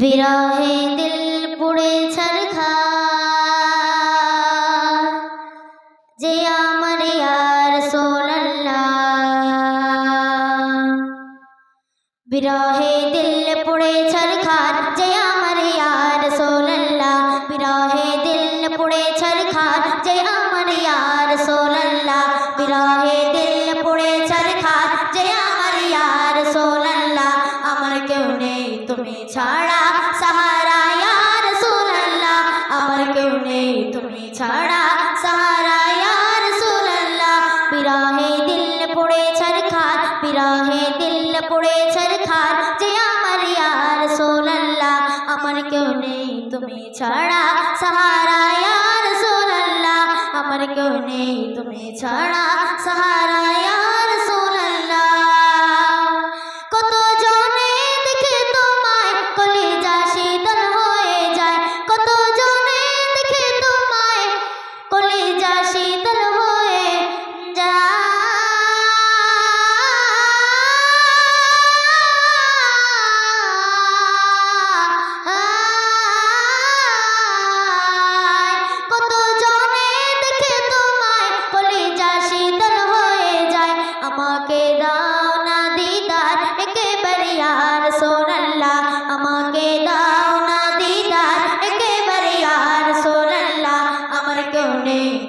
বিরহে দিল পুড়ে ছারখার। যে আমার ইয়ার সোনাল্লা বিরহে দিল পুড়ে ছারখার। যে আমার ইয়ার সোল্লাহ তুমি ছাড়া সাহারা ইয়ার সোল্লাহ বিরহে দিল পুড়ে ছরখার, বিরহে দিল পুড়ে ছরখার। যে আমার ইয়ার সোল্লাহ আমার কেউ নেই। তুমি ছাড়া সাহারা ইয়ার সোল্লাহ আমার কেউ নেই। তুমি ছাড়া সাহারা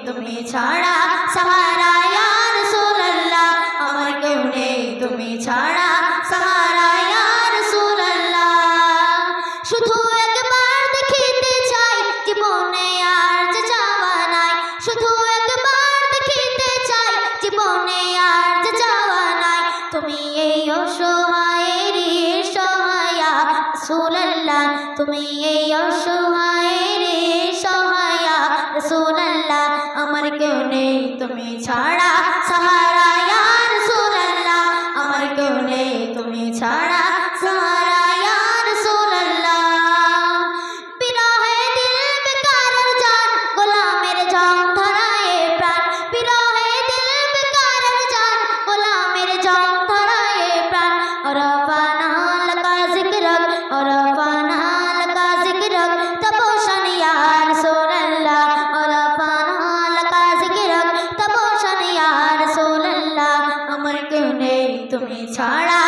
তুমি ছাড়া সাহারা ইয়ার সোনাল্লাহ আমার কেউ নেই তুমি ছাড়া সাহারা ইয়ার সোনাল্লাহ শুধু একবার দেখিতে চাই জীবনে আর যে যাওয়া নাই। শুধু একবার দেখিতে চাই জীবনে আর যে যাওয়া নাই। তুমি এই অসহায়ের সহায়া সুলাল্লাহ তুমি এই অসহায়ের তুমি ছাড়া সাহারা ইয়ার সুরাল্লাহ আমার কেউ নেই তুমি ছাড়া তুমি ছাড়া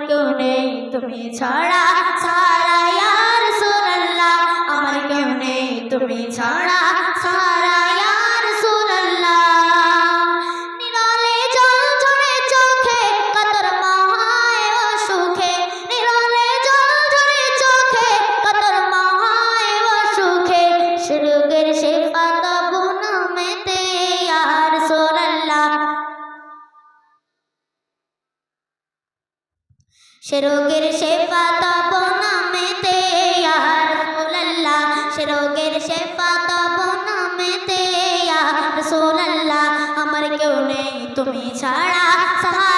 কেউ নেই তুমি ছাড়া সারা ইয়ার রাসূলুল্লাহ আমার কেউ নেই তুমি ছাড়া সারা সেরোগের শেফা তব নামেতে ইয়া রাসূলুল্লাহ সেরোগের শেফা তব নামেতে রাসূলুল্লাহ, আমার কেউ নেই তুমি ছাড়া সাহারা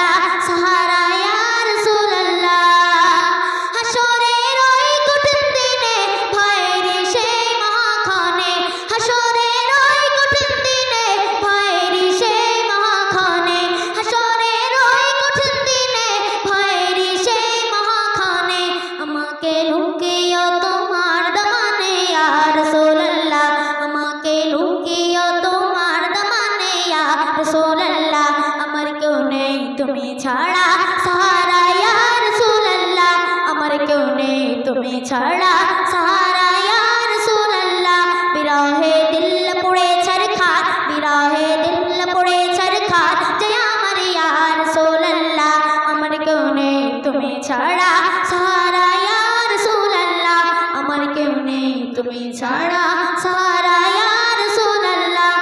ছাড়া সাহারা ইয়ার সুলাল্লাহ আমার কেউ নেই, তুমি ছাড়া সাহারা ইয়ার সুলাল্লাহ বিরহে দিল পড়ে ছরখার বিরহে দিল পড়ে ছরখার জয় আমার ইয়ার সুলাল্লাহ আমার কেউ নেই, তুমি ছাড়া সাহারা ইয়ার সুলাল্লাহ আমার কেউ নেই, তুমি ছাড়া সাহারা ইয়ার সুলাল্লাহ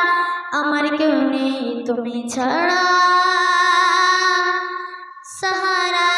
আমার কেউ নেই, তুমি ছাড়া। सहारा